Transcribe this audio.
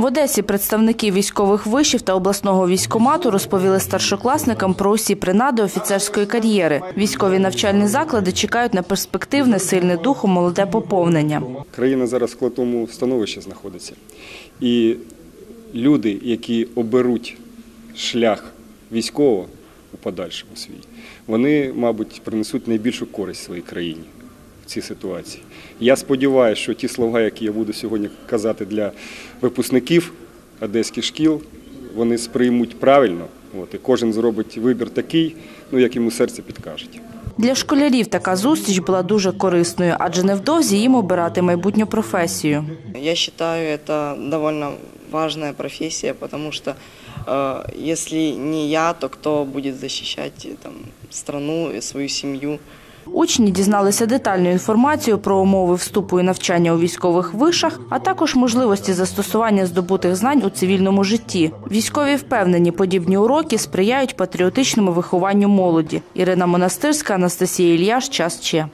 В Одесі представники військових вишів та обласного військомату розповіли старшокласникам про усі принади офіцерської кар'єри. Військові навчальні заклади чекають на перспективне, сильне духом молоде поповнення. Країна зараз в складному становищі знаходиться. І люди, які оберуть шлях військового у подальшому свій, вони, мабуть, принесуть найбільшу користь своїй країні цій ситуації. Я сподіваюся, що ті слова, які я буду сьогодні казати для випускників одеських шкіл, вони сприймуть правильно. От, і кожен зробить вибір такий, ну як йому серце підкажуть. Для школярів така зустріч була дуже корисною, адже невдовзі їм обирати майбутню професію. Я считаю, это довольно важная профессия, потому что э, если не я, то кто будет защищать э, там, страну и свою семью? Учні дізналися детальну інформацію про умови вступу і навчання у військових вишах, а також можливості застосування здобутих знань у цивільному житті. Військові впевнені, подібні уроки сприяють патріотичному вихованню молоді. Ірина Монастирська, Анастасія Ільяш, час Че.